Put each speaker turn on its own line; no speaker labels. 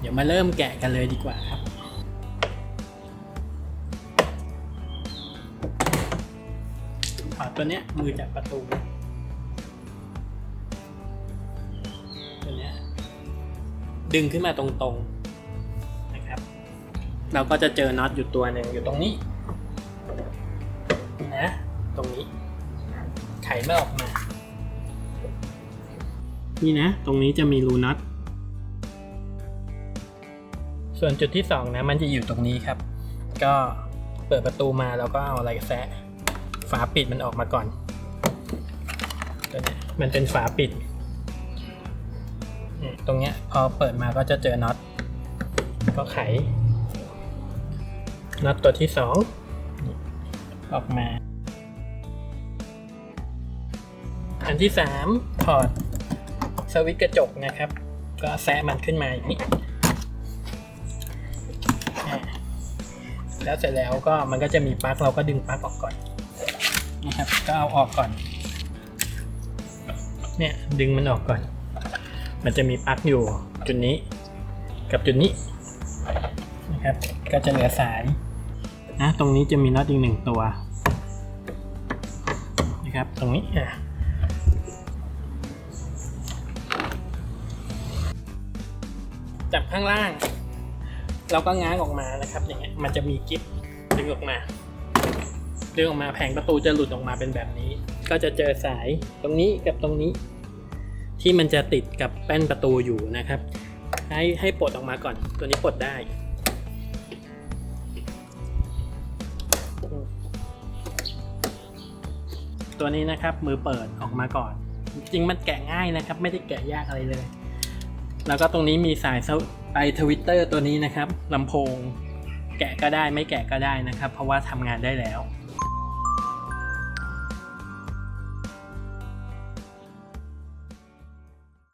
เดี๋ยวมาเริ่มแกะกันเลยดีกว่าครับ ถอดตัวเนี้ยมือจากประตูตัวเนี้ยดึงขึ้นมาตรงๆนะครับ เราก็จะเจอน็อตอยู่ตัวหนึ่งอยู่ตรงนี้นะตรงนี้ ไขไม่ออกมา นี่นะ ตรงนี้จะมีรูน็อต ส่วนจุดที่สองนะมันจะอยู่ตรงนี้ครับ ก็เปิดประตูมาแล้วก็เอาอะไรแซะฝาปิดมันออกมาก่อนตัวเนี้ยมันเป็นฝาปิด ตรงเนี้ยพอเปิดมาก็จะเจอน็อตก็ไขน็อตตัวที่สองออกมา อันที่สามถอดสวิตช์กระจกนะครับ ก็แซะมันขึ้นมาอย่างนี้ แล้วเสร็จแล้วก็มันก็จะมีปลั๊กเราก็ดึงปลั๊กออกก่อนนะครับ ก็เอาออกก่อน เนี่ยดึงมันออกก่อน มันจะมีปลั๊กอยู่จุดนี้ กับจุดนี้นะครับ ก็จะเหลือสายนะตรงนี้จะมีน็อตอีกหนึ่งตัวนะครับ ตรงนี้อะจับข้างล่าง เราก็ง้างออกมานะครับอย่างเงี้ยมันจะมีกิ๊บดึงออกมาดึงออกมาแผงประตูจะหลุดออกมาเป็นแบบนี้ ก็จะเจอสายตรงนี้กับตรงนี้ ที่มันจะติดกับแป้นประตูอยู่นะครับ ให้ให้ปลดออกมาก่อน ตัวนี้ปลดได้ตัวนี้นะครับมือเปิดออกมาก่อน จริงมันแกะง่ายนะครับ ไม่ได้แกะยากอะไรเลย แล้วก็ตรงนี้มีสาย ไปทวิตเตอร์ตัวนี้นะครับลำโพงแกะก็ได้ไม่แกะก็ได้นะครับ เพราะว่าทำงานได้แล้ว